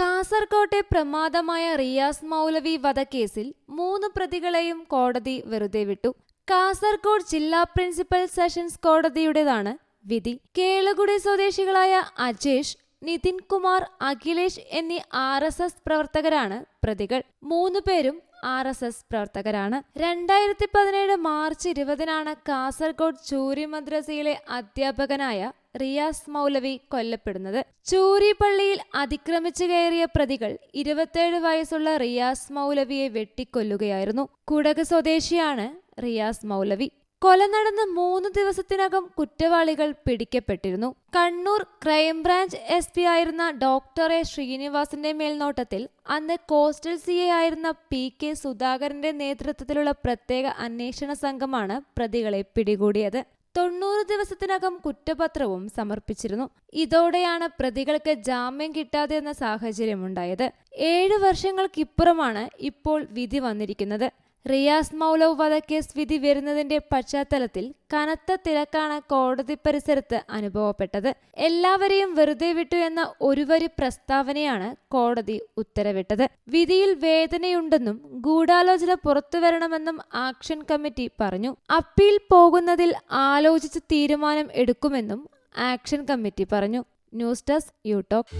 കാസർകോട്ടെ പ്രമാദമായ റിയാസ് മൗലവി വധക്കേസിൽ മൂന്ന് പ്രതികളെയും കോടതി വെറുതെ വിട്ടു. കാസർകോട് ജില്ലാ പ്രിൻസിപ്പൽ സെഷൻസ് കോടതിയുടേതാണ് വിധി. കേളകുടി സ്വദേശികളായ അജേഷ് നിതിൻ കുമാർ അഖിലേഷ് എന്നീ ആർ എസ് എസ് പ്രവർത്തകരാണ് പ്രതികൾ. മൂന്നു പേരും ആർ എസ് എസ് പ്രവർത്തകരാണ്. രണ്ടായിരത്തി പതിനേഴ് മാർച്ച് ഇരുപതിനാണ് കാസർഗോഡ് ചൂരി മദ്രസയിലെ അധ്യാപകനായ റിയാസ് മൗലവി കൊല്ലപ്പെടുന്നത്. ചൂരിപ്പള്ളിയിൽ അതിക്രമിച്ചു കയറിയ പ്രതികൾ ഇരുപത്തേഴ് വയസ്സുള്ള റിയാസ് മൗലവിയെ വെട്ടിക്കൊല്ലുകയായിരുന്നു. കുടക് സ്വദേശിയാണ് റിയാസ് മൗലവി. കൊല നടന്ന് മൂന്ന് ദിവസത്തിനകം കുറ്റവാളികൾ പിടിക്കപ്പെട്ടിരുന്നു. Kannur crime branch S P ആയിരുന്ന ഡോക്ടർ എ ശ്രീനിവാസിന്റെ മേൽനോട്ടത്തിൽ അന്ന് കോസ്റ്റൽ സി എ ആയിരുന്ന പി കെ സുധാകരന്റെ നേതൃത്വത്തിലുള്ള പ്രത്യേക അന്വേഷണ സംഘമാണ് പ്രതികളെ പിടികൂടിയത്. തൊണ്ണൂറ് ദിവസത്തിനകം കുറ്റപത്രവും സമർപ്പിച്ചിരുന്നു. ഇതോടെയാണ് പ്രതികൾക്ക് ജാമ്യം കിട്ടാതെ എന്ന സാഹചര്യമുണ്ടായത്. ഏഴ് വർഷങ്ങൾക്കിപ്പുറമാണ് ഇപ്പോൾ വിധി വന്നിരിക്കുന്നത്. റിയാസ് മൗലവ് വധക്കേസ് വിധി വരുന്നതിന്റെ പശ്ചാത്തലത്തിൽ കനത്ത തിരക്കാണ് കോടതി പരിസരത്ത് അനുഭവപ്പെട്ടത്. എല്ലാവരെയും വെറുതെ വിട്ടു എന്ന ഒരു വരി പ്രസ്താവനയാണ് കോടതി ഉത്തരവിട്ടത്. വിധിയിൽ വേദനയുണ്ടെന്നും ഗൂഢാലോചന പുറത്തുവരണമെന്നും ആക്ഷൻ കമ്മിറ്റി പറഞ്ഞു. അപ്പീൽ പോകുന്നതിൽ ആലോചിച്ച് തീരുമാനം എടുക്കുമെന്നും ആക്ഷൻ കമ്മിറ്റി പറഞ്ഞു. News desk യൂടോക്ക്